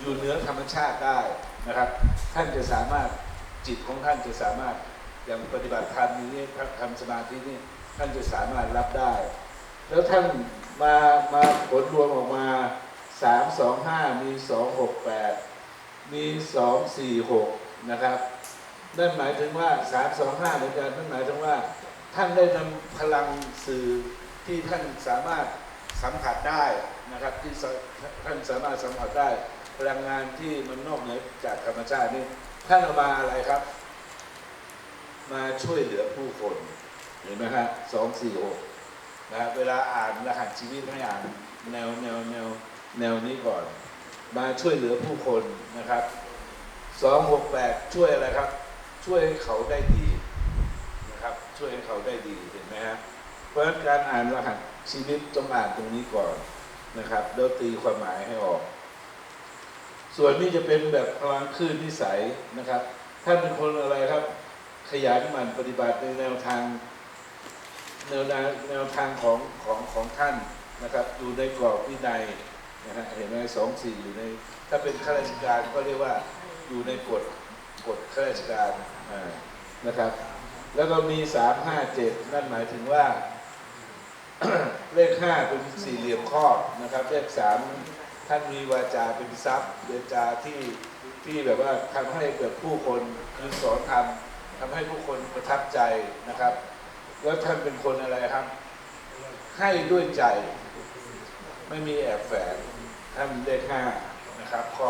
อยู่เหนือธรรมชาติได้นะครับ ท่านจะสามารถจิตของท่านจะสามารถอย่างปฏิบัติธรรมนี้ทำสมาธินี่ท่านจะสามารถรับได้ แล้วท่านมามาผลรวมออกมาสามสองห้ามีสองหกแปดมีสองสี่หกนะครับนั่นหมายถึงว่าสามสองห้าเหมือนกันนั่นหมายถึงว่า ท่านได้นำพลังสื่อที่ท่านสามารถสัมผัสได้นะครับที่ท่านสามารถสัมผัสได้ พลังงานที่มันนอกเหนือจากธรรมชาตินี่ท่านเอามาอะไรครับ มาช่วยเหลือผู้คนเห็นไหมฮะสองสี่หกนะครับเวลาอ่านรหัสชีวิตให้อ่านแนวแนวแนวแนวนี้ก่อน มาช่วยเหลือผู้คนนะครับสองหกแปดช่วยอะไรครับ ช่วยให้เขาได้ดีนะครับ ช่วยให้เขาได้ดีเห็นไหมฮะเพราะฉะนั้นการอ่านรหัสชีวิตต้องอ่านตรงนี้ก่อนนะครับแล้วตีความหมายให้ออก ส่วนนี้จะเป็นแบบพลังคลื่นนิสัยนะครับ ท่านเป็นคนอะไรครับ ขยันหมั่นปฏิบัติในแนวทางแนวแนวแนวทางของของของท่านนะครับอยู่ในกรอบวินัยนะฮะเห็นไหมสองสี่อยู่ใน ถ้าเป็นข้าราชการก็เรียกว่าอยู่ในกฎกฎข้าราชการนะครับ แล้วก็มีสามห้าเจ็ดนั่นหมายถึงว่า เลขห้าเป็นสี่เหลี่ยมครอบนะครับ เลขสาม ท่านมีวาจาเป็นทรัพย์วาจาที่ที่แบบว่าทำให้เกิดผู้คนคือสอนทำทำให้ผู้คนประทับใจนะครับ แล้วท่านเป็นคนอะไรครับ ให้ด้วยใจ ไม่มีแอบแฝงท่านเลขห้านะครับก็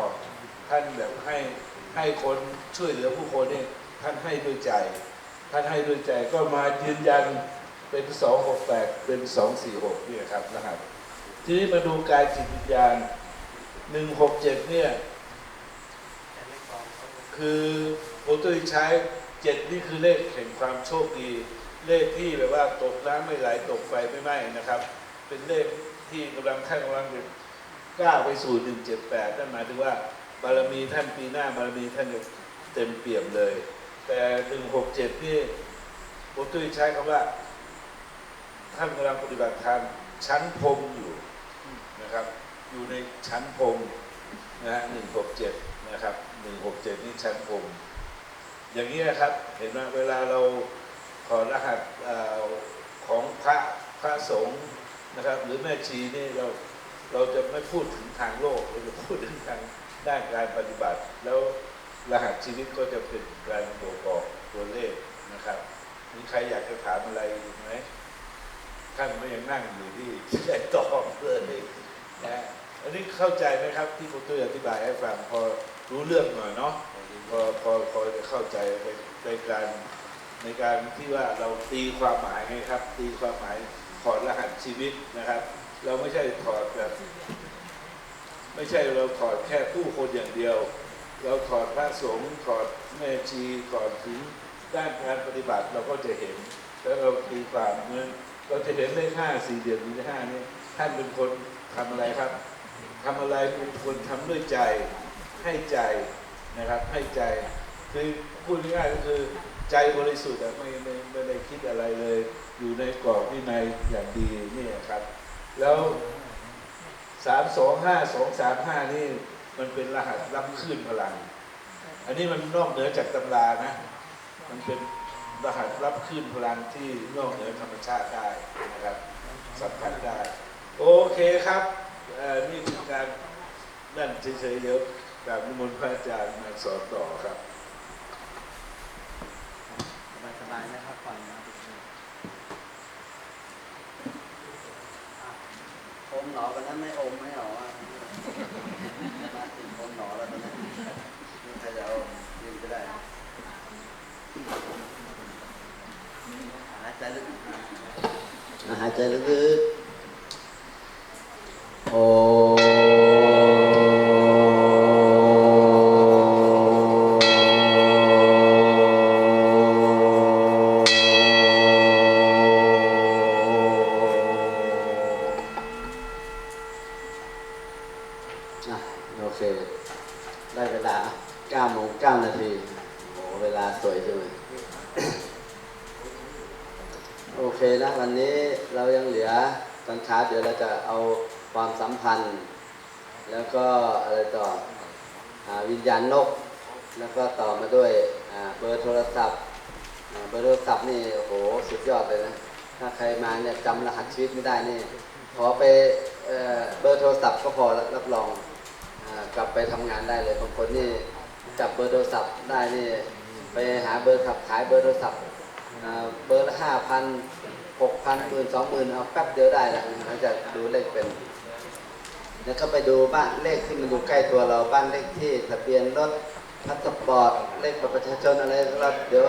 ท่านแบบให้ให้คนช่วยเหลือผู้คนเนี่ยท่านให้ด้วยใจ ท่านให้ด้วยใจก็มายืนยันเป็นสองหกแปดเป็นสองสี่หกนี่ครับนะครับ ทีนี้มาดูกายจิตวิญญาณ หนึ่งหกเจ็ดเนี่ย คือโปรตุยใช้เจ็ดนี่คือเลขแห่งความโชคดี เลขที่แบบว่าตกน้ำไม่ไหลตกไฟไม่ไหม้นะครับ เป็นเลขที่กำลังท่านกำลังจะก้าวไปสู่หนึ่งเจ็ดแปดนั่นหมายถึงว่าบารมีท่านปีหน้าบารมีท่านเต็มเปี่ยมเลย แต่หนึ่งหกเจ็ดนี่โปรตุยใช้คำว่าท่านกำลังปฏิบัติธรรมชั้นพรมอยู่นะครับ อยู่ในชั้นพรมนะฮะหนึ่งหกเจ็ดนะครับหนึ่งหกเจ็ดนี่ชั้นพรมอย่างนี้นะครับเห็นไหมเวลาเราขอรหัสของพระพระสงฆ์นะครับ หรือแม่ชีนี่เราเราจะไม่พูดถึงทางโลกเราจะพูดถึงทางด้านการปฏิบัติ แล้วรหัสชีวิตก็จะเป็นการบ่งบอกตัวเลขนะครับ มีใครอยากจะถามอะไรอีกไหมท่านก็ยังนั่งอยู่ที่ที่ได้ตอบเลยนะ อันนี้เข้าใจไหมครับ ที่คุณตุ้ยอธิบายให้ฟังพอรู้เรื่องหน่อยเนาะพอพอพอจะเข้าใจในในการในการที่ว่าเราตีความหมายไงครับ ตีความหมายถอดรหัสชีวิตนะครับ เราไม่ใช่ถอดแบบ ไม่ใช่เราถอดแค่ผู้คนอย่างเดียว เราถอดพระสงฆ์ถอดแม่ชีถอดถึงด้านการปฏิบัติเราก็จะเห็น แล้วเราตีความเหมือนเราจะเห็นเลขห้าสี่เดือนเลขห้านี่ท่านเป็นคนทำอะไรครับ ทำอะไรเป็นคนทำด้วยใจให้ใจนะครับให้ใจคือพูดง่ายๆก็คือใจบริสุทธิ์ไม่ไม่ไม่ได้คิดอะไรเลย อยู่ในกรอบวินัยอย่างดีนี่ครับ แล้วสามสองห้าสองสามห้านี่มันเป็นรหัสรับคลื่นพลัง อันนี้มันนอกเหนือจากตำรานะ มันเป็นรหัสรับคลื่นพลังที่นอกเหนือธรรมชาติได้นะครับสัมผัสได้ โอเคครับ นี่คือการนั่นเฉยๆเดี๋ยวกราบนิมนต์พระอาจารย์มาสอนต่อครับสบายๆนะครับผ่อนนะครับอมหนอกันนั้นไม่อมไม่หรอวะมาติดอมหนอแล้วตอนนี้นี่ใครจะเอายืนก็ได้หายใจลึกหายใจลึก โอเค ได้เวลา9โมง9นาทีโอ้เวลาสวยจังเลยโอเคนะ วันนี้เรายังเหลือตอนเช้าเดี๋ยวเราจะเอา ความสัมพันธ์ แล้วก็อะไรต่ออวิญญาณนก แล้วก็ต่อมาด้วยเบอร์โทรศัพท์เบอร์โทรศัพท์นี่โอ้โหสุดยอดเลยนะ ถ้าใครมาเนี่ยจำรหัสชีวิตไม่ได้นี่ขอไปเอเบอร์โทรศัพท์ก็พอรับรองอกลับไปทำงานได้เลยบางคนนี่จับเบอร์โทรศัพท์ได้นี่ไปหาเบอร์ขับขายเบอร์โทรศัพท์เบอร์ละห้าพันหกพันหมื่นสองหมื่นเอาแป๊บเดียวได้แล้วหลังจากดูเลขเป็น แล้วก็ไปดูบ้านเลขที่มันอยู่ใกล้ตัวเราบ้านเลขที่ทะเบียนรถพาสปอร์ตเลขบัตรประชาชนอะไรเราเดี๋ยว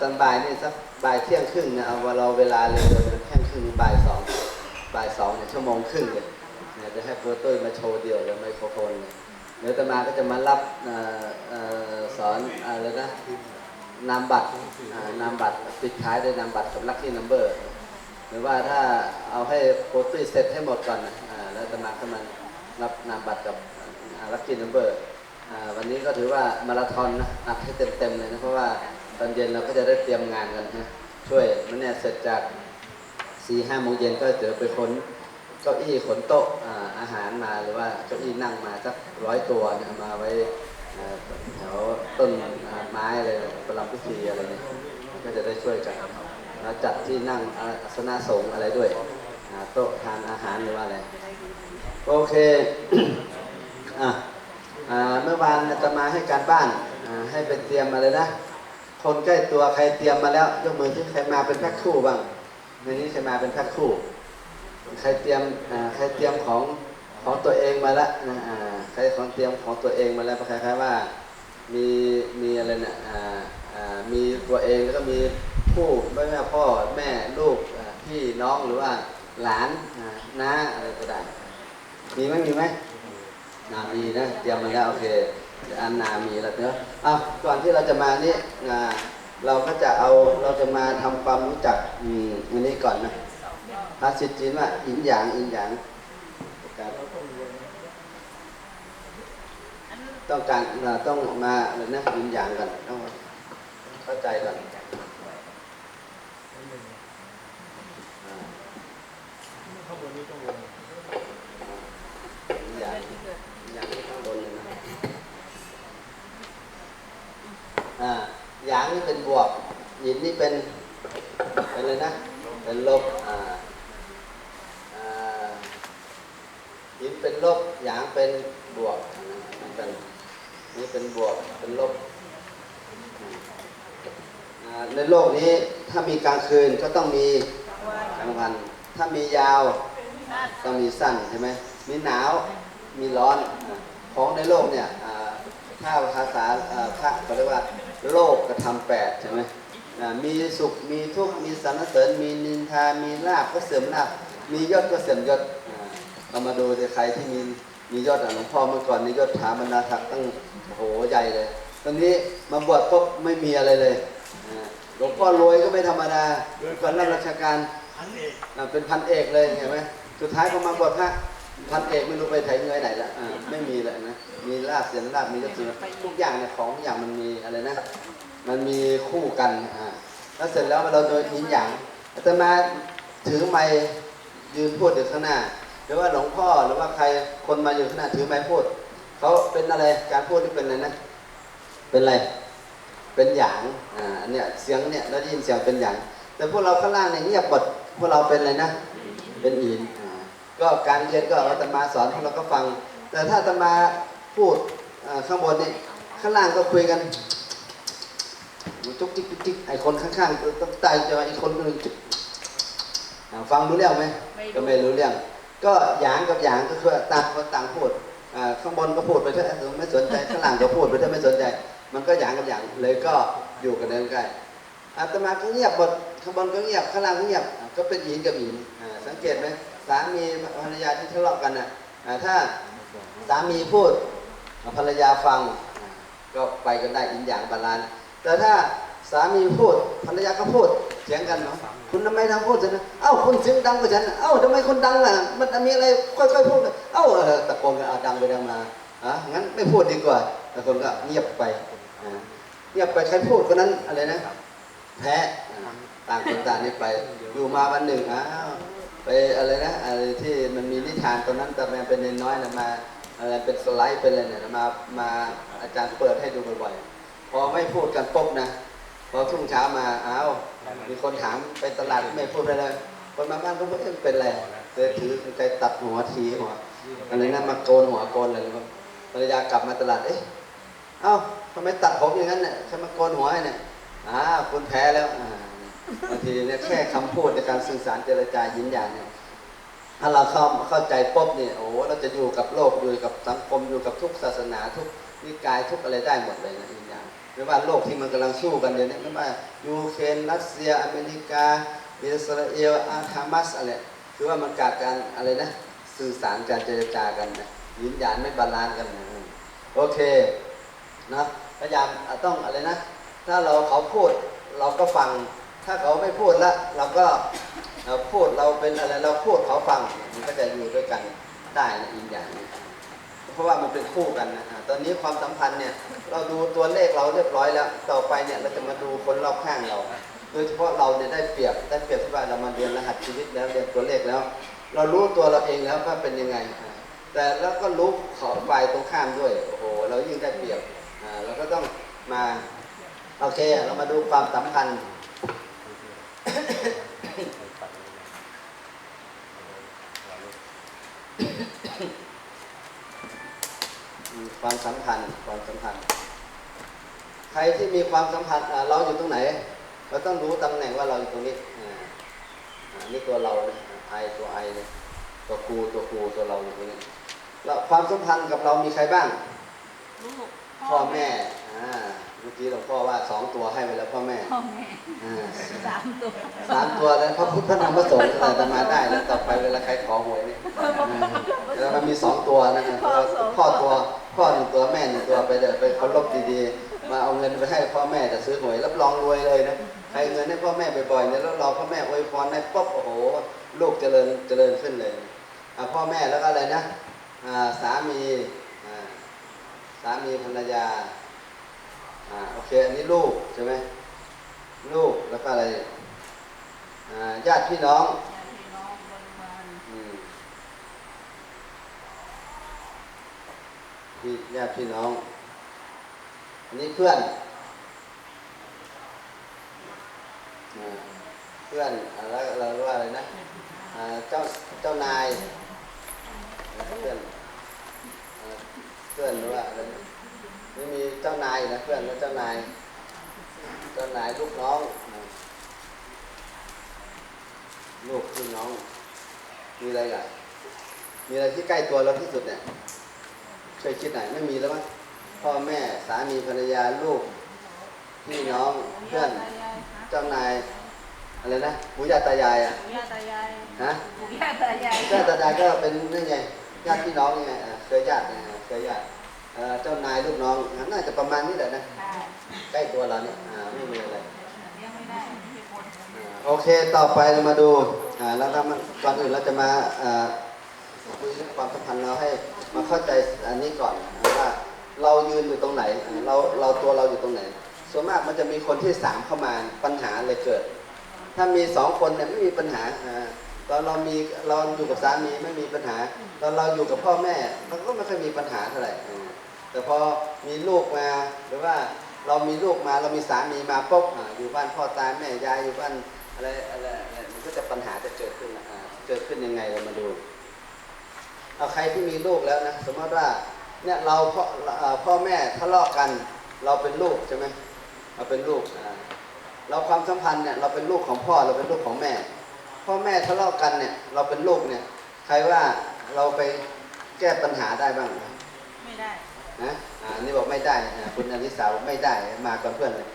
ตอนบ่ายนี่สักบ่ายเที่ยงครึ่งนะเอาเราเวลาเลยเดินเที่ยงครึ่งบ่ายสองบ่ายสองเนี่ยชั่วโมงครึ่งเลยเนี่ยจะให้โปรตุ้ยมาโชว์เดี่ยวเลยไมโครโฟนเลยเดี๋ยวตมาก็จะมารับสอนอะไรนะนามบัตรนามบัตรปิดท้ายด้วยนามบัตรกับลัคกี้นัมเบอร์หรือว่าถ้าเอาให้โปรตุ้ยเสร็จให้หมดก่อนนะ แล้วจะมาก็มันรับนามบัตรกับลัคกี้นัมเบอร์วันนี้ก็ถือว่ามาราธอนนะอัดให้เต็มๆเลยนะเพราะว่าตอนเย็นเราก็จะได้เตรียมงานกันนะช่วยมันเนี่ยเสร็จจาก4ี่ห้าโมงเย็นก็เดี๋ยวไปขนเก้าอี้ขนโต๊ะอาหารมาหรือว่าเก้าอี้นั่งมาสักร้อยตัวเนี่ยมาไว้แถวต้นไม้อะไรประลำพิธีอะไรเนี่ยก็จะได้ช่วยกันเราจัดที่นั่งอาสนะสงฆ์อะไรด้วยโต๊ะทานอาหารหรือว่าอะไร โอเคอะอ่าเมื่อวานอาจะมาให้การบ้านให้ไปเตรียมมาเลยนะ คนใกล้ตัวใครเตรียมมาแล้วยกมือที่ใครมาเป็นแพ็คคู่บ้างในนี้ใครมาเป็นแพ็คคู่ ใครเตรียมอ่าใครเตรียมของของตัวเองมาแล้วนะอ่าใครของเตรียมของตัวเองมาแล้วคล้ายๆว่ามีมีอะไรเนี่ยอ่าอ่ามีตัวเองแล้วก็มีผู้ไม่ว่พ่อแม่ลูกพี่น้องหรือว่าหลานน้าอะไรก็ได้ มีไหมมีไหมนามีนะเตรียมมาแล้วโอเคเดี๋ยวอันนามีแล้วเนอะอะก่อนที่เราจะมานี่อ่าเราก็จะเอาเราจะมาทำความรู้จักอืมอันนี้ก่อนนะภาษาจีนว่าอินหยางอินหยางต้องการเราต้องมาอะไรนะยินอย่างกันต้องเข้าใจก่อนอ่า ข้างบนนี้ต้องลง ยิน อย่างที่ข้างบนเลยนะอ่าอย่างนี่เป็นบวกยินนี่เป็นเป็นเลยนะ เป็นลบอ่าอ่ายินเป็นลบอย่างเป็นบวกนะเป็นนี่เป็นบวกเป็นลบในโลกนี้ถ้ามีกลางคืนก็ต้องมีกลางวัน ถ้ามียาวต้องมีสั้นใช่ไหมมีหนาว มีร้อนของในโลกเนี่ยอ่าถ้าภาษาอ่าพระเขาเรียกว่า โลกกระทำแปดใช่ไหมมีสุขมีทุกข์มีสรรเสริญ มีนินทา มีลาภก็เสื่อมลาภมียศก็เสื่อมยอ่าเรามาดูใครที่มีมียอะหลวงพ่อเมื่อก่อนนี้ยศถาบรรดาศักดิ์ตั้งโอ้โหใหญ่เลย ตอนนี้มาบวชก็ไม่มีอะไรเลยหลวงพ่อรวยก็ไม่ธรรมดาก่อนรับราชการเป็นพันเอกเลยเห็นไหมสุดท้ายพอมาบวชพระ พันเอกไม่รู้ไปไถเงยไหนละอ่าไม่มีเลยนะ มีลาบเสียนลาบมียศสีทุกอย่างเนี่ยของทุกอย่างมันมีอะไรนะ มันมีคู่กันอ่าแล้วเสร็จแล้วเราโดยทิ้งอย่างอาตมาถือไม้ยืนพูดอยู่ข้างหน้า หรือว่าหลวงพ่อหรือว่าใครคนมาอยู่ข้างหน้าถือไม้พูดเขาเป็นอะไรการพูดนี่เป็นอะไรนะเป็นอะไรเป็นหยางอ่าเนี่ยเสียงเนี่ยเราได้ยินเสียงเป็นหยาง แต่พวกเราข้างล่างเนี่ยเงียบหมดพวกเราเป็นอะไรนะ เป็นอิน ก็การเรียนก็อาตมาสอนพวกเราก็ฟัง แต่ถ้าอาตมาพูดอ่าข้างบนนี่ข้างล่างก็คุยกันจุกจิกจุกจิกไอ้คนข้างๆต้องตายจะมาอีกคนหนึ่งจุกอ่าฟังรู้เรื่องไหมก็ไม่รู้เรื่อง ก็หยางกับหยางก็คือต่างคนต่างพูดอ่าข้างบนก็พูดไปเถอะไม่สนใจข้างล่างก็พูดไปเถอะไม่สนใจ มันก็หยางกับหยางเลยก็อยู่กันเดินใกล้อาตมาก็เงียบหมดข้างบนก็เงียบข้างล่างก็เงียบอ่าก็เป็นหญิงกับหญิงอ่าสังเกตไหม สามีภรรยาที่ทะเลาะกันน่ะอ่าถ้าสามีพูดภรรยาฟังก็ไปกันได้อินอย่างบาลานซ์แต่ถ้าสามีพูดภรรยาก็พูดเถียงกันเนาะคุณทำไมทำพูดฉันนะเอ้าคุณเสียงดังกว่าฉันเอ้าทำไมคนดังอะ มันมีอะไรค่อยๆพูดเอ้าตะโกนกันดังไปดังมาอะงั้นไม่พูดดีกว่าแต่คนก็เงียบไปเงียบไปใครพูดคนนั้นอะไรนะแพ้ต่างคนต่างนี่ไปอยู่มาวันหนึ่งอ้าว ไปอะไรนะอะไรที่มันมีนิทานตอนนั้นแต่แม่เป็นเนนน้อยนะมาอะไรเป็นสไลด์เป็นอะไรเนี่ยมามาอาจารย์เปิดให้ดูบ่อยๆพอไม่พูดกันปุ๊บนะพอทุ่งเช้ามาอ้าวมีคนถามไปตลาดไม่พูดอะไรเลยคนมาบ้านก็ไม่เอ๊ะเป็นอะไรเลยถือไกรตัดหัวทีหัวอะไรนะมาโกนหัวโกนอะไรนะภรรยากลับมาตลาดเอ๊ะเอ้าทำไมตัดผมอย่างนั้นเนี่ยฉันมาโกนหัวเนี่ยอ่าคุณแพ้แล้วอ่า บางทีเนี่ยแค่คำพูดในการสื่อสารเจรจายินหยางเนี่ยถ้าเราเข้าเข้าใจปุ๊บเนี่ยโอ้เราจะอยู่กับโลกอยู่กับสังคมอยู่กับทุกศาสนาทุกนิกายทุกอะไรได้หมดเลยนะอีกอย่างไม่ว่าโลกที่มันกำลังสู้กันเดี๋ยวนี้ไม่ว่ายูเครนรัสเซีย อเมริกาอิสราเอลอาฮามัสอะไรคือว่ามันกาดการอะไรนะสื่อสารการเจรจากันนะยินยานไม่บาลานซ์กันนะโอเคนะพยายามต้องอะไรนะ ถ้าเราเขาพูดเราก็ฟัง ถ้าเขาไม่พูดละเราก็เราพูดเราเป็นอะไรเราพูดเขาฟังมันก็จะอยู่ด้วยกันได้นะอีกอย่างนึงเพราะว่ามันเป็นคู่กันนะตอนนี้ความสัมพันธ์เนี่ยเราดูตัวเลขเราเรียบร้อยแล้ว ต่อไปเนี่ยเราจะมาดูคนรอบข้างเรา โดยเฉพาะเราเนี่ยได้เปรียบได้เปรียบที่ว่าเรามาเรียนรหัสชีวิตแล้วเรียนตัวเลขแล้ว เรารู้ตัวเราเองแล้วว่าเป็นยังไง แต่แล้วก็รู้ขอฝ่ายตรงข้ามด้วยโอ้โหเรายิ่งได้เปรียบอ่าเราก็ต้องมาโอเค เรามาดูความสัมพันธ์ อืม ความสัมพันธ์ความสัมพันธ์ ใครที่มีความสัมพันธ์อ่าเราอยู่ตรงไหน เราต้องรู้ตำแหน่งว่าเราอยู่ตรงนี้อ่าอ่านี่ตัวเรานะไอตัวไอเนี่ยตัวกูตัวกูตัวเราอยู่ตรงนี้แล้วความสัมพันธ์กับเรามีใครบ้างลูกพ่อแม่อ่าเมื่อกี้หลวงพ่อว่าสองตัวให้ไปแล้วพ่อแม่พ่อแม่อ่าสามตัวสามตัวแล้วพระพุทธพระธรรมพระสงฆ์อาจะมาได้แล้วต่อไปเวลาใครขอหวยนี่แล้วมันมีสองตัวนะครับพ่อตัว พ่อหนึ่งตัวแม่หนึ่งตัวไปเดี๋ยวไปเคารพดีๆ มาเอาเงินไปให้พ่อแม่จะซื้อหวยรับรองรวยเลยนะใครเงินให้พ่อแม่บ่อยๆเนี่ยแล้วรอพ่อแม่อวยพรให้ปุ๊บโอ้โหลูกเจริญเจริญขึ้นเลยอะพ่อแม่แล้วก็อะไรนะสามีสามีภรรยาโอเคอันนี้ลูกใช่ไหมลูกแล้วก็อะไรญาติพี่น้องบริวาร อืม พี่ญาติพี่น้อง อันนี้เพื่อน เพื่อนอ่าแล้วเราเรียกว่าอะไรนะเจ้าเจ้านาย เพื่อนเพื่อนหรือว่าอะไรนะไม่มีเจ้านายนะเพื่อนแล้วเจ้านาย เจ้านายลูกน้อง ลูกพี่น้อง มีอะไรล่ะมีอะไรที่ใกล้ตัวเราที่สุดเนี่ย ช่วยคิดหน่อยไม่มีแล้วมั้งพ่อแม่สามีภรรยาลูกพี่น้องเพื่อนปู่ย่าตายายนะเจ้านายอะไรนะปู่ย่าตายายอะปู่ย่าตายายฮะปู่ย่าตายายปู่ย่าตายายก็เป็นนี่ไงญาติพี่น้องยังไงอะเคยญาติไงเคยญาติเอ่อเจ้านายลูกน้องน่าจะประมาณนี้แหละนะค่ะใกล้ตัวเราเนี่ยอ่าไม่มีอะไรเลี้ยงไม่ได้ไม่ใช่คนโอเคต่อไปเรามาดูอ่าแล้วถ้ามันก่อนอื่นเราจะมาอ่าคุยเรื่องความสัมพันธ์เราให้ มาเข้าใจอันนี้ก่อนว่าเรายืนอยู่ตรงไหนเราเราตัวเราอยู่ตรงไหน ส่วนมากมันจะมีคนที่สามเข้ามาปัญหาเลยเกิด ถ้ามีสองคนเนี่ยไม่มีปัญหาตอนเรามีเราอยู่กับสามีไม่มีปัญหา ตอนเราอยู่กับพ่อแม่มันก็ไม่ค่อยมีปัญหาเท่าไหร่แต่พอมีลูกมาหรือว่าเรามีลูกมาเรามีสามีมาปุ๊บอยู่บ้านพ่อตาแม่ยายอยู่บ้านอะไรอะไรมันก็จะปัญหาจะเกิดขึ้นเกิดขึ้นยังไงเรามาดู เอาใครที่มีลูกแล้วนะสมมติว่าเนี่ยเราพ่อเอ่อพ่อแม่ทะเลาะกัน เราเป็นลูกใช่ไหมเราเป็นลูกอ่าเราความสัมพันธ์เนี่ยเราเป็นลูกของพ่อเราเป็นลูกของแม่ พ่อแม่ทะเลาะกันเนี่ยเราเป็นลูกเนี่ยใครว่าเราไปแก้ปัญหาได้บ้างไม่ได้นะอ่านี่บอกไม่ได้อ่าคุณอนิสาบอกไม่ได้มาก่อนเพื่อนเลย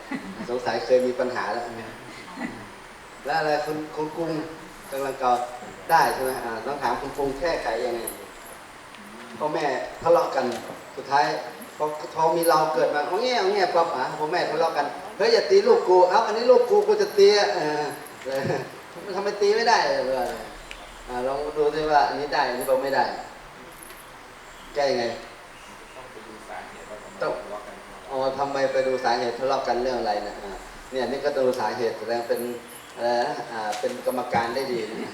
สงสัยเคยมีปัญหาแล้วแล้วอะไรคุณคุณกรุงกำลังกอได้ใช่ไหมอ่าต้องถามคุณกรุงแก้ไขยังไง พ่อแม่ทะเลาะกันสุดท้ายพอพอมีเราเกิดมาเอาแง่เอาแง่ปั๊บอะพ่อแม่ทะเลาะกันเฮ้ยอย่าตีลูกกูเอ้าอันนี้ลูกกูกูจะตีอะเออทำไมตีไม่ได้เลยเอออ่าลองดูดิว่าอันนี้ได้อันนี้บอกไม่ได้แก้ยังไงต้องอ๋อทำไมไปดูสาเหตุทะเลาะกันเรื่องอะไรนะอ่าเนี่ยนี่ก็ต้องดูสาเหตุแสดงเป็น อะไรนะอ่าเป็นกรรมการได้ดีนะ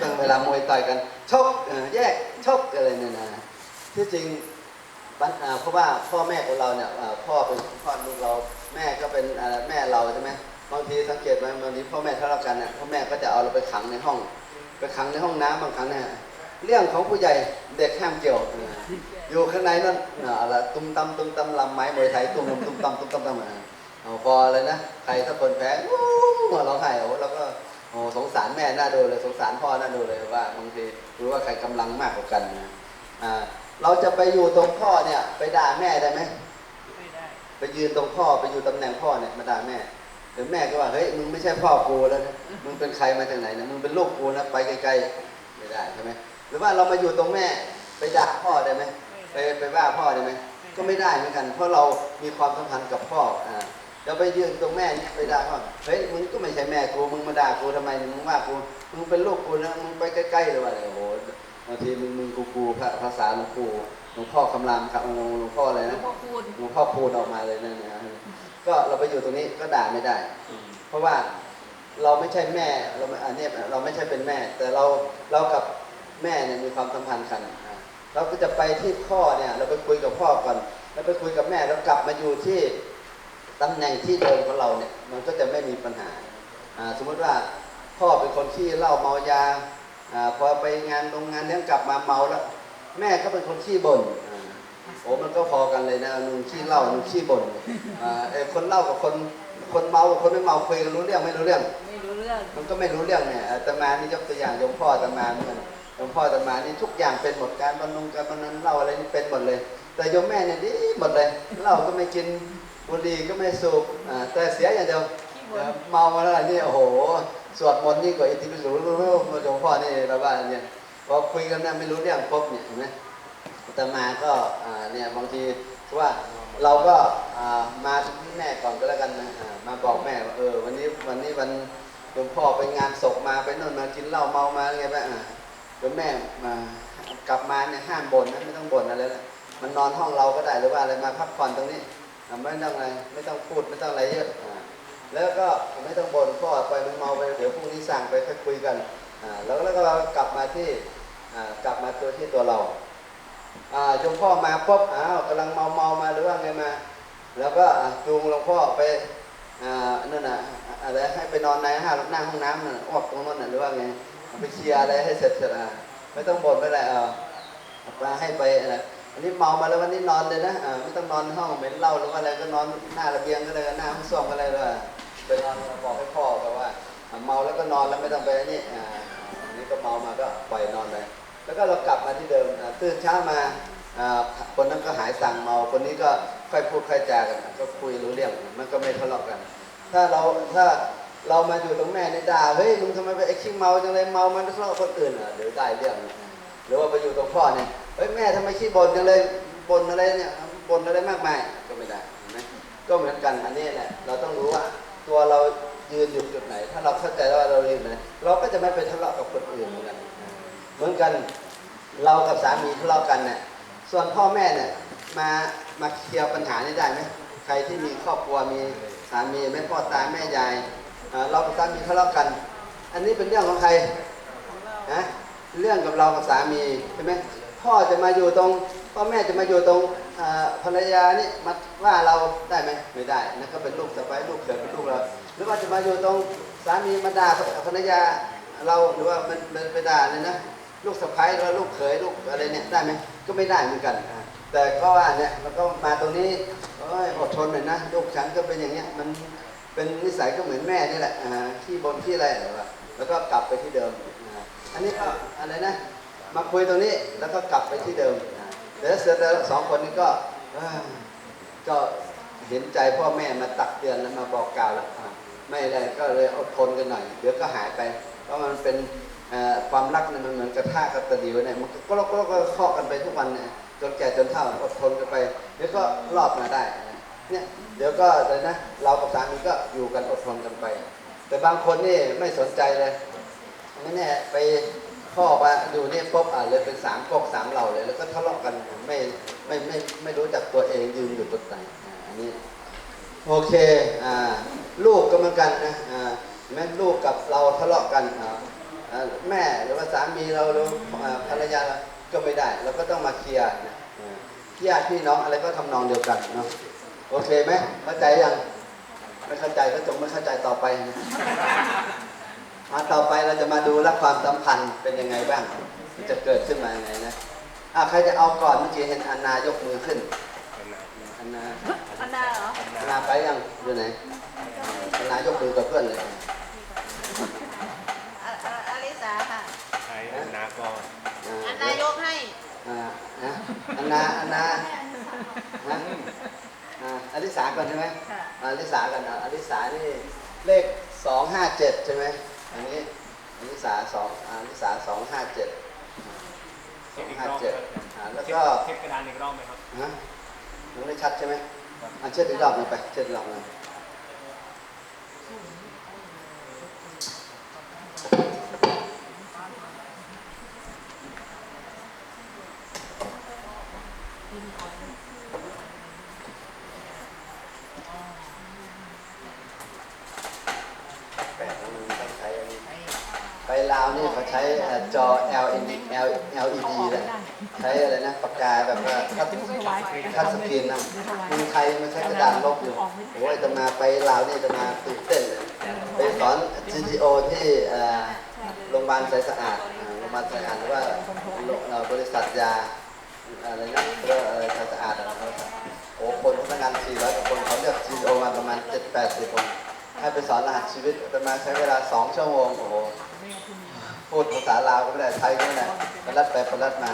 ต้องเวลามวยต่อยกันชกเออแยกชกอะไรเนี่ยนะที่จริงบันอ่าเพราะว่าพ่อแม่ของเราเนี่ยอ่าพ่อเป็นพ่อลูกเราแม่ก็เป็นอ่าแม่เราใช่ไหมบางทีสังเกตไหมบางทีพ่อแม่ทะเลาะกันเนี่ยพ่อแม่ก็จะเอาเราไปขังในห้อง ไปขังในห้องน้ำบางครั้งเนี่ยเรื่องของผู้ใหญ่เด็กห้ามเกี่ยวอยู่ข้างในนั่นอ่าอะไรตุ้มตำตุ้มตำลำไม้มวยไทยตุ้มตำตุ้มตำตุ้มตำตุ้มตำอ่า เอาพอเลยนะ ใครถ้าคนแพ้วู้เราไห้โอ้เราก็โอ้สงสารแม่น่าดูเลย สงสารพ่อน่าดูเลยว่าบางทีรู้ว่าใครกำลังมากกว่ากันนะอ่าเราจะไปอยู่ตรงพ่อเนี่ย ไปด่าแม่ได้ไหมไม่ได้ ไปยืนตรงพ่อไปอยู่ตำแหน่งพ่อเนี่ยมาด่าแม่เดี๋ยวแม่ก็ว่าเฮ้ยมึงไม่ใช่พ่อกูแล้วนะมึงเป็นใครมาจากไหนนะมึงเป็นลูกกูนะไปไกลๆไม่ได้ใช่ไหมหรือว่าเรามาอยู่ตรงแม่ไปด่าพ่อได้ไหมไปไปว่าพ่อได้ไหมก็ไม่ได้เหมือนกัน เพราะเรามีความสัมพันธ์กับพ่ออ่า เราไปยืนตรงแม่เนี่ยไปด่าพ่อเฮ้ยมึงก็ไม่ใช่แม่กูมึงมาด่ากูทำไมมึงว่ากูมึงเป็นลูกกูนะมึงไปใกล้ๆเลยว่าอะไรโอ้โหบางทีมึงมึงกูกูพระภาษาหลวงปู่หลวงพ่อคำรามครับหลวงพ่ออะไรหลวนะงพ่อคูณหลวงพ่อพูดออกมาเลยนั่นนะก็เราไปอยู่ตรงนี้ก็ด่าไม่ได้ เพราะว่าเราไม่ใช่แม่เราไม่อันเนี้ยเราไม่ใช่เป็นแม่ แต่เราเรากับแม่เนี่ยมีความสัมพันธ์กันอ่าเราก็จะไปที่พ่อเนี่ย เราไปคุยกับพ่อก่อน แล้วไปคุยกับแม่แล้วกลับมาอยู่ที่ ตำแหน่งที่เดิมของเราเนี่ยมันก็จะไม่มีปัญหาอ่าสมมติว่าพ่อเป็นคนที่เหล้าเมายาอาพอไปงานโรงงานเลี้ยงกลับมาเมาแล้วแม่ก็เป็นคนขี้บ่นอ่าโอ้มันก็พอกันเลยนะนุ่งขี้เหล้านุ่งขี้บ่นอ่าไอ้คนเหล้ากับคนคนเมากับคนไม่เมาคุยกันรู้เรื่องไม่รู้เรื่อง ไม่รู้เรื่อง มันก็ไม่รู้เรื่องเนี่ยอาตมานี่ยกตัวอย่างโยมพ่ออาตมาเหมือนกันโยมพ่ออาตมานี่ทุกอย่างเป็นหมดการบรรนุงการบรรนันเหล้าอะไรนี่เป็นหมดเลย แต่โยมแม่เนี่ยดีหมดเลยเหล้าก็ไม่กิน บุหรี่ก็ไม่สูบอ่าแต่เสียอย่างเดียวขี้เดี๋บ่ยวนเมามาแล้วนี่โอ้โห สวดมนต์ยิ่งกว่าอิติปิโสรู้โยมพ่อนี่เราว่าเนี่ยพอคุยกันนะไม่รู้เรื่องปุ๊บเนี่ยเห็นไหมอาตมาก็อ่าเนี่ยบางทีว่าเราก็อ่ามาที่แม่ก่อนก็แล้วกันนะอ่ามาบอกแม่ว่าเออวันนี้วันนี้วันหลวงพ่อไปงานศพมาไปโน่นมากินเหล้าเมามาไงบ้างอ่าเดี๋ยวแม่มากลับมาเนี่ยห้ามบ่นนะไม่ต้องบ่นอะไรแล้วมันนอนห้องเราก็ได้หรือว่าอะไรมาพักผ่อนตรงนี้อ่า ไม่ต้องอะไรไม่ต้องพูดไม่ต้องอะไรเยอะแล้วก็ไม่ต้องบ่นพ่อไปมันเมาไปเดี๋ยวพรุ่งนี้สั่งไปค่อยคุยกันแล้วแล้วก็เรากลับมาที่กลับมาตัวที่ตัวเราอ่าโยมพ่อมาปุ๊บอ้าวกำลังเมาเมามาหรือว่าไงมา แล้วก็จูงหลวงพ่อไปนั่นน่ะอะไรให้ไปนอนในห้าหน้าห้องน้ำน่ะออกตรงนั้นน่ะหรือว่าไงไปเคลียร์อะไรให้เสร็จเสร็จอะไม่ต้องบ่นไม่ได้เออมาให้ไป อันนี้เมามาแล้ววันนี้นอนเลยนะอ่าไม่ต้องนอนห้องเหม็นเหล้าหรือว่าอะไรก็นอนหน้าระเบียงก็ได้หน้าห้องส้วมก็ได้เลยไปนอนบอกให้พ่อก็ว่า เมาแล้วก็นอนแล้วไม่ต้องไปนี่อ่าอันนี้ก็เมามาก็ปล่อยนอนไปแล้วก็เรากลับมาที่เดิมตื่นเช้ามาอ่าคนนั้นก็หายสั่งเมา คนนี้ก็ค่อยพูดค่อยจากัน ก็คุยรู้เรื่องมันก็ไม่ทะเลาะกัน ถ้าเราถ้าเรามาอยู่ตรงแม่ในด่าเฮ้ยมึงทำไมไปไอ้ขี้เมาจังเลยเมามันทะเลาะกับคนอื่นอะหรือได้เรื่อง หรือว่าไปอยู่ตรงพ่อเนี่ย เฮ้ยแม่ทำไมขี้บ่นจังเลยบ่นอะไรเนี่ยบ่นอะไรมากมายก็ไม่ได้เห็นไหมก็เหมือนกันอันนี้แหละเราต้องรู้ว่าตัวเรายืนอยู่จุดไหน ถ้าเราเข้าใจว่าเรายืนไหนเราก็จะไม่ไปทะเลาะกับคนอื่นเหมือนกันเหมือนกันเรากับสามีทะเลาะกันเนี่ยส่วนพ่อแม่เนี่ยมามาเคลียร์ปัญหานี้ได้ไหมใครที่มีครอบครัวมีสามีแม่พ่อตาแม่ยายเรากับสามีทะเลาะกัน อันนี้เป็นเรื่องของใครนะเรื่องกับเรากับสามีใช่ไหม พ่อจะมาอยู่ตรงพ่อแม่จะมาอยู่ตรงภรรยานี่มาว่าเราได้ไหมไม่ได้นั่นก็เป็นลูกสะใภ้ลูกเขยเป็นลูกเราหรือว่าจะมาอยู่ตรงสามีมาด่าภรรยาเราหรือว่ามันมันไปด่าเลยนะลูกสะใภ้หรือว่าลูกเขยลูกอะไรเนี่ยได้ไหมก็ไม่ได้เหมือนกัน แต่ก็ว่าเนี่ยมันก็มาตรงนี้อยอดทนหน่อยนะลูกฉันก็เป็นอย่างเงี้ยมันเป็นนิสัยก็เหมือนแม่นี่แหละอ่าขี้บนขี้อะไรหรือว่าแล้วก็กลับไปที่เดิมอันนี้ก็อะไรนะ มาคุยตรงนี้แล้วก็กลับไปที่เดิมอ่าเดี๋ยวเสร็จแล้วสองคนนี้ก็ก็เห็นใจพ่อแม่มาตักเตือนแล้วมาบอกกล่าวแล้วไม่อะไรก็เลยอดทนกันหน่อย เดี๋ยวก็หายไป เพราะมันเป็นความรักเนี่ยมันเหมือนกระทะกับตะหลิวเนี่ยมันก็ก็ก็ก็เคาะกันไปทุกวันเนี่ยจนแก่จนเฒ่าอดทนกันไปเดี๋ยวก็รอดมาได้เนี่ยเดี๋ยวก็เลยนะเรากับสามีก็อยู่กันอดทนกันไป แต่บางคนนี่ไม่สนใจเลยไม่แน่ไป พ่อมาอยู่นี่ปุ๊บอะเลยเป็นสามก๊กสามเหล่าเลย แล้วก็ทะเลาะกันไม่ไม่ไม่ไม่รู้จักตัวเองยืนอยู่ตรงไหนอ่าอันนี้โอเคอ่าลูกก็เหมือนกันนะอ่าเห็นไหมลูกกับเราทะเลาะกันอ่าแม่หรือว่าสามีเราหรืออ่าภรรยาเราก็ไม่ได้ เราก็ต้องมาเคลียร์นะเออญาติพี่น้องอะไรก็ทำนองเดียวกันเนาะโอเคไหมเข้าใจยังไม่เข้าใจก็จงไม่เข้าใจต่อไปนะ ต่อไปเราจะมาดูและความสัมพันธ์เป็นยังไงบ้าง จะเกิดขึ้นมายังไงนะอะใครจะเอาก่อนเมื่อกี้เห็นอันนายกมือขึ้นอันนาอันนาเหรออันนาไปยังอยู่ไหนอันนายกมือกับเพื่อนเลยอะอะอลิสาค่ะใช้นาก่อนอ่าอันนายกให้อ่านะอันนาอันนาฮะอ่าอลิสาก่อนใช่ไหมค่ะอลิสากันอะอลิสานี่เลขสองห้าเจ็ดใช่ไหม อันนี้อลิสาสองอลิสาสองห้าเจ็ดสเช็อคงอีกห้ารอบเจ็ดครับอ่าแล้วเช็คก็เช็คกระดานอีกรอบไหมครับฮะยังไม่ชัดใช่ไหมอะเช็ดอีกรอบหนึงไปเช็ดอีกรอบหนึงแปดแล้วมันต้องใช้อันนี้ไปลาวนี่เขา ใช้เอ่อจอ LED LED เลยใช้อะไรนะปากกาแบบว่าทัชทัชสกรีนนะเมืองไทยมันใช้กระดานลบอยู่โอ้ยจะมาไปลาวนี่จะมาตื่นเต้นเลยไปสอน GTO ที่เอ่อโรงพยาบาลสายสะอาดอ่าโรงพยาบาลสายสะอาดหรือว่าโรงเอ่อบริษัทยาอะไรนะเรื่องอะไรสายสะอาดอะไรนะโอ้คนพนักงาน400กว่าคนเขาเลือก GTO มาประมาณ 7-80คนให้ไปสอนรหัสชีวิตจะมาใช้เวลา 2 ชั่วโมงโอ้โห พูดภาษาลาวก็ไม่ได้ไทยก็ไม่ได้ปลัดไปปลัดมา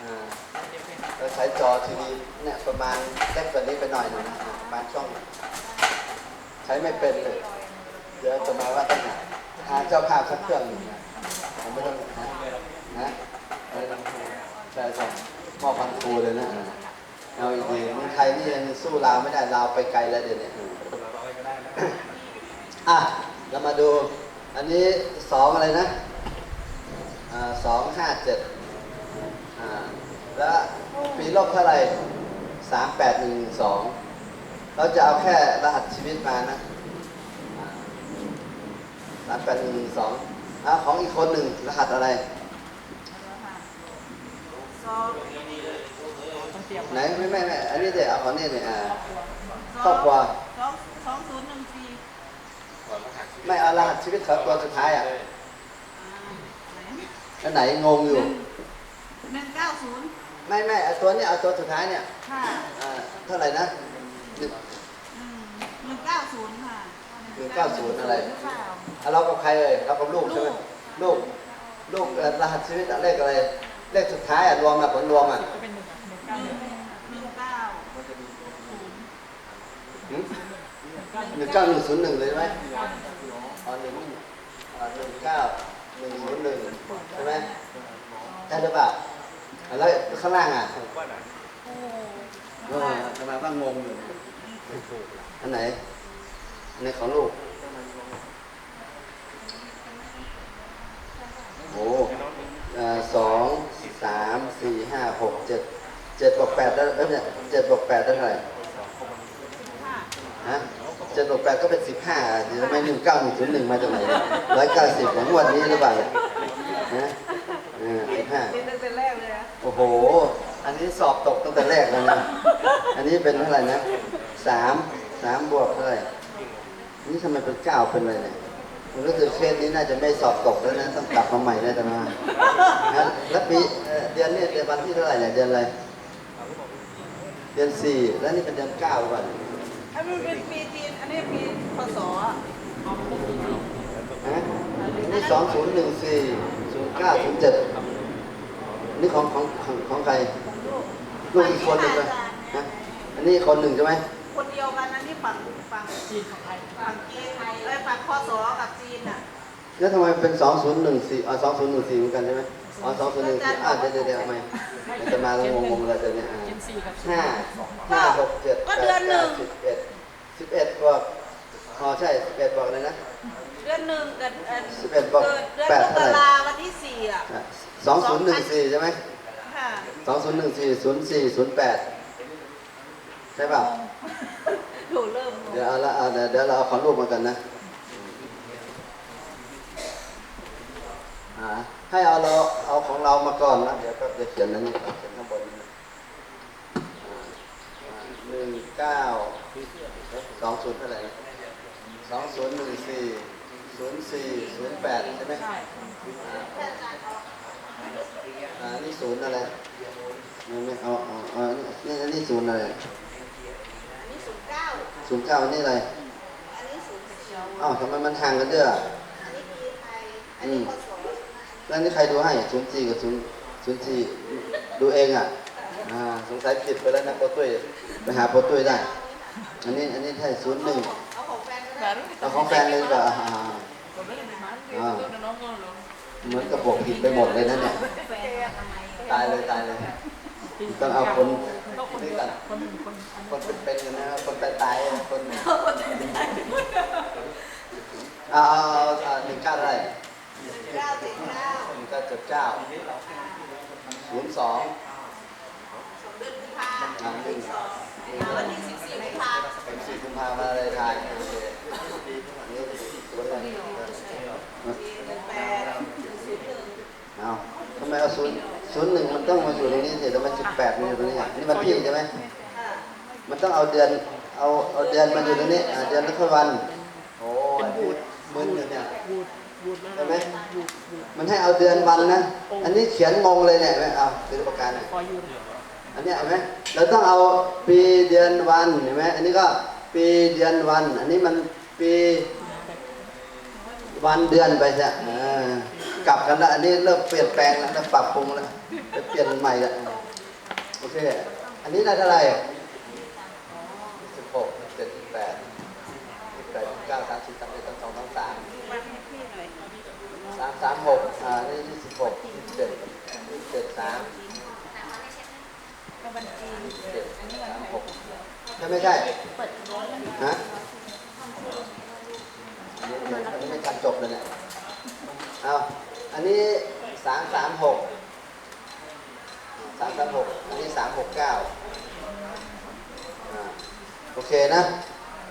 อ่าแล้วใช้จอทีวีเนี่ยประมาณเล็กกว่านี้ไปหน่อยหนึงนะอ่าประมาณช่อง ใช้ไม่เป็นเลยเดี๋ยวจะมาว่าต้องหาหาเจ้าภาพสักเครื่องหนึ่งนะผมไม่ต้องนะนะไม่ต้องใช่ใช่มอบพันครูเลยนะเอาอีกทีเมืองไทยนี่ยังสู้ลาวไม่ได้ลาวไปไกลแล้วเดี๋ยวนี้อะเรามาดู อันนี้สองอะไรนะ สองห้าเจ็ดแล้วปีลบเท่าไหร่สามแปดหนึ่งสองเราจะเอาแค่รหัสชีวิตมานะสามแปดหนึ่งสองของอีกคนหนึ่งรหัสอะไรไหนไม่ไม่ไม่อันนี้เดี๋ยวเอาของนี่เนี่ยอ่าครอบครัวสองสองศูนย์หนึ่งสี่ไม่เอารหัสชีวิตเขาตัวสุดท้ายอะ อ่าไหนอันไหนงงอยู่ หนึ่งเก้าศูนย์ไม่ไม่เอาตัวเนี้เอาตัวสุดท้ายเนี่ยค่ะอ่าเท่าไหร่นะหนึ่งอืมหนึ่งเก้าศูนย์ค่ะหนึ่งเก้าศูนย์อะไรหรือเปล่าอะเรากับใครเอ่ยเรากับลูกใช่ไหมลูกลูกเอ่อรหัสชีวิตอะเลขอะไร เลขสุดท้ายอะรวมอะผลรวมอะหนึ่งหนึ่งเก้าหนึ่งเก้าหนึ่งศูนย์หนึ่งเลยใช่ไหมอ๋อหนึ่งอ่าหนึ่งเก้า หนึ่งศูนย์หนึ่งใช่ไหมใช่หรือเปล่าอะแล้วข้างล่างอะถูกป่ะนะโอ้เออทำไมว่างงอยู่อันไหนอันไหนของลูกโอ้เอ่อสองสามสี่ห้าหกเจ็ดเจ็ดบวกแปดได้เอ้ยเนี่ยเจ็ดบวกแปดได้เท่าไหร่ ค่ะ ฮะเจ็ดบวก แปดก็เป็นสิบห้าเดี๋ยวทำไมหนึ่งเก้าหนึ่งศูนย์หนึ่งมาจากไหนร้อยเก้าสิบของงวดนี้หรือเปล่าฮะอ่าสิบห้านี่ตั้งแต่แรกเลยอะโอ้โห อันนี้สอบตกตั้งแต่แรกแล้วนะอันนี้เป็นเท่าไหร่นะสามสามบวกเท่าไหร่นี่ทำไมเป็นเก้าเป็นอะไรเนี่ยมันก็คือเคสนี้น่าจะไม่สอบตกแล้วนะต้องกลับมาใหม่แล้วแต่มานะแล้วปีเอ่อเดือนนี้เดือนวันที่เท่าไหร่เนี่ยเดือนอะไรเดือนสี่แล้วนี่เป็นเดือนเก้าก่อนอันนี้เป็นปีจีน อันนี้ปีพศอะฮะนี่สองศูนย์หนึ่งสี่ศูนย์เก้าศูนย์เจ็ดนี่ของของของของใคร ลูกอีกคนหนึ่งไหมฮะอันนี้คนหนึ่งใช่ไหมคนเดียวกันอันนี้ฝั่งฝั่งจีนของไทยฝั่งจีนเอ้ยฝั่งพศกับจีนอะแล้วทำไมเป็นสองศูนย์หนึ่งสี่อ๋อสองศูนย์หนึ่งสี่เหมือนกันใช่ไหมอ๋อสองศูนย์หนึ่งสี่อ่าเดี๋ยวเดี๋ยวเดี๋ยวทำไมเดี๋ยวจะมางงงๆเลยเดี๋ยวนี้อ่าห้าห้าหกเจ็ดแปดเก้าสิบเอ็ด สิบเอ็ดบวกอ๋อใช่สิบเอ็ดบวกอะไรนะ เดือนหนึ่งเกิดเอ่อสิบเอ็ดบอกเกิดเดือนแปดมเท่ากไหร่ ราวันที่สี่อะสองศูนย์หนึ่งสี่ใช่ไหมค่ะสองศูนย์หนึ่งสี่ศูนย์สี่ศูนย์แปดใช่เปล่าถูกเริ่มงงเดี๋ยวเอาละเอาเดี๋ยวเดี๋ยวเราเอาของรูปมากันนะออ่าให้เอาเราเอาของเรามาก่อนนะเดี๋ยวก็จะเขียนนั้นนี่เขียนข้างบนนี่นะอ่าอ่าหนึ่งเก้า สองศูนย์เท่าไหร่นะสองศูนย์หนึ่งสี่ศูนย์สี่ศูนย์แปดใช่ไหมใช่อ่าอ่านี่ศูนย์อะไรไม่ไม่เอาเอาเอานี่นี่นี่ศูนย์อะไรอันนี้ศูนย์เก้าศูนย์เก้านี่อะไรอันนี้ศูนย์เขียวอ้าวทำไมมันห่างกันด้วยอะอันนี้ปีไทยอันนี้พศแล้วนี่ใครดูให้ศูนย์สี่กับศูนย์ศูนย์สี่ดูเองอะอ่าสงสัยผิดไปแล้วนะโปรตุ้ยไปหาโปรตุ้ยได้ อันนี้อันนี้ใช่ศูนย์หนึ่งเอาของแฟนก็ได้เอาของแฟนเลยดีกว่าอ่าอ่าเหมือนกับบวกผิดไปหมดเลยนะเนี่ยแฟนทำไมตายเลยตายเลยต้องเอาคนนี่ก่อนคนเป็นๆกันนะคนตายตายๆคนเอาเอาเอาเอาหนึ่งเก้าอะไรเก้าเจ็ดเก้าหนึ่งเก้าเจ็ดเก้าศูนย์สองสองเดือนกุมภาอ่าหนึ่งวันที่สิบสี่ กุมภาเป็นสี่กุมภามาเลยทายโอเคอันนี้ตัวอะไรเอาทำไมเอาศูนย์ศูนย์หนึ่งมันต้องมาอยู่ตรงนี้สิทำไมสิบแปดมันอยู่ตรงนี้อะนี่มันที่ใช่ไหมมันต้องเอาเดือน เอาเอาเดือนมาอยู่ตรงนี้อ่าเดือนล้วค่อยวัน โอ้อันนี้มึนอยู่เนี่ยใช่ไหมมันให้เอาเดือนวันนะ อันนี้เขียนงงเลยเนี่ยเห็นไหมเอาเป็นประการหน่อย อันนี้เห็นไหมเราต้องเอาปีเดือนวันเห็นไหมอันนี้ก็ปีเดือนวัน อันนี้มันปีวันเดือนไปจ้ะกลับกันล้วอันนี้เริ่มเปลี่ยนแปลงแล้วเราปรับปรุงแล้วไปเปลี่ยนใหม่ล้วโอเค อันนี้ได้เท่าไหร่สิบหกเจ็ดสิบแปดสิบแปดสิบเก้าสามสิบสามเอ็ดสามสองสามสามสามสามหกอ่านี่ยี่สิบหกยี่สิบเจ็ดยี่สิบเจ็ดสาม ก็บัญชียี่สิบเจ็ดสามหกใช่ไม่ใช่เปิดร้อยฮะอันนี้ไม่ทันจบเลยเนี่ยเอาอันนี้สามสามหกสามสามหกอันนี้สามหกเก้าโอเคนะ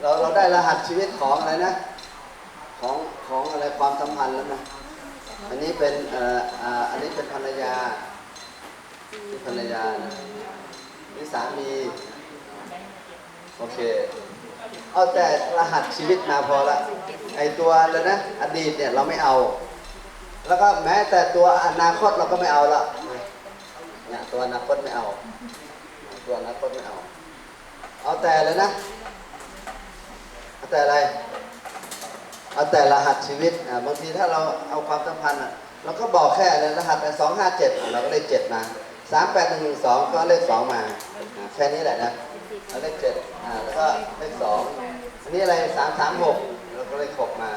เราเราได้รหัสชีวิตของอะไรนะ ของของอะไรความสัมพันธ์แล้วนะอันนี้เป็นเอ่ออ่าอันนี้เป็นภรรยานี่ภรรยานะีสามี โอเค เอาแต่รหัสชีวิตมาพอละ ไอตัวเลยนะ อดีตเนี่ยเราไม่เอา แล้วก็แม้แต่ตัวอนาคตเราก็ไม่เอาละเนี่ยตัวอนาคตไม่เอา ตัวอนาคตไม่เอา เอาแต่เลยนะ เอาแต่อะไร เอาแต่รหัสชีวิต อ่า บางทีถ้าเราเอาความสัมพันธ์อะ เราก็บอกแค่เลยรหัสสองห้าเจ็ดเราก็เลขเจ็ดมา สามแปดหนึ่งหนึ่งสองก็เลขสองมาอ่าแค่นี้แหละนะเอาเลขเจ็ดอ่าแล้วก็เลขสองอันนี้อะไรสามสามหกเราก็เลขหกมา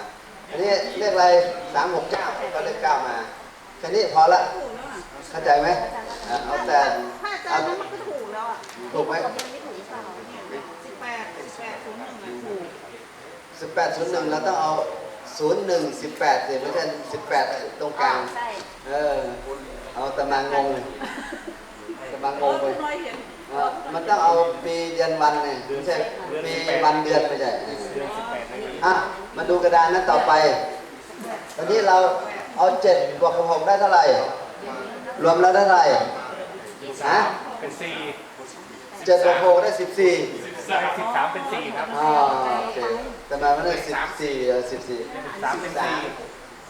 อันนี้เลขอะไรสามหกเก้าก็เลขเก้ามาแค่นี้พอละเข้าใจไหมอ่าเอาแต่ถ้าอาจาเอารย์นั้นมันก็ถูกแล้วอะถูกไหมมันไม่ถูกเปล่าเนี่ยสิบแปดสิบแปดศูนย์หนึ่งอะถูกสิบแปดศูนย์หนึ่งเราต้องเอาศูนย์หนึ่งสิบแปดสิไม่ใช่สิบแปดตรงกลางใช่เออเอาตำนางง งเลยตำนางงงไปน้อยเห็นเออมันต้องเอาปีเดือนวันไงไม่ใช่ปีวันเดือนไม่ใช่เออเดือนสิบแปดนะครับอะมาดูกระดานนั้นต่อไปตอนนี้เราเอาเจ็ดบวกกับหกได้เท่าไหร่ รวมแล้วได้เท่าไหร่ฮะเป็นสี่เจ็ดบวกหกได้สิบสี่สิบสามเป็นสี่ครับอ๋อโอเคแต่มามันได้สิบสี่เออสิบสี่สามเป็นสี่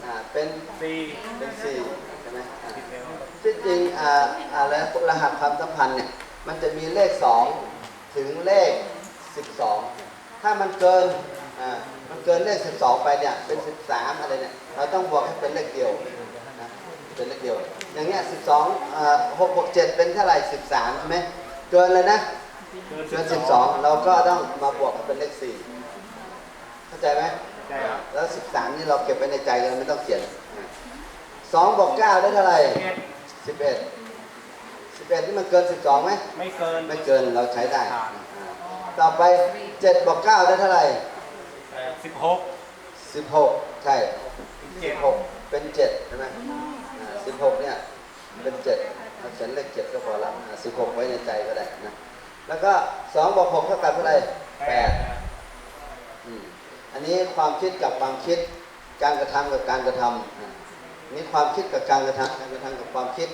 อ่าเป็นสี่เป็นสี่ใช่ไหมอ่า ที่จริงอ่าอ่าแล้วรหัสความสัมพันธ์เนี่ยมันจะมีเลขสองถึงเลขสิบสองถ้ามันเกินอ่ามันเกินเลขสิบสองไปเนี่ยเป็นสิบสามอะไรเนี่ยเราต้องบวกให้เป็นเลขเดียวนะเป็นเลขเดียว อย่างเงี้ยสิบสองอ่าหกบวกเจ็ดเป็นเท่าไหร่สิบสามใช่ไหมเกินเลยนะเกินสิบสองเราก็ต้องมาบวกให้เป็นเลขสี่เข้าใจไหมใช่ครับแล้วสิบสามนี่เราเก็บไว้ในใจกันไม่ต้องเขียนสองบวกเก้าได้เท่าไหร่เอ็ด สิบเอ็ดสิบเอ็ดนี่มันเกินสิบสองไหมไม่เกิน ไม่เกินเราใช้ได้อ่าต่อไปเจ็ดบวกเก้าได้เท่าไหร่สิบหกสิบหกใช่เจ็สิดบหกเป็นเจ็ดใช่ไหมสิบหกเนี่ยเป็นเจ็ดเราเขียนเลขเจ็ดก็พอละสิบหกไว้ในใจก็ได้นะแล้วก็สองบวกหกเท่ากับเท่าไหร่แปด อืมอันนี้ความคิดกับความคิด การกระทำกับการกระทำอ่า นี่ความคิดกับการกระทำการกระทำกับความคิด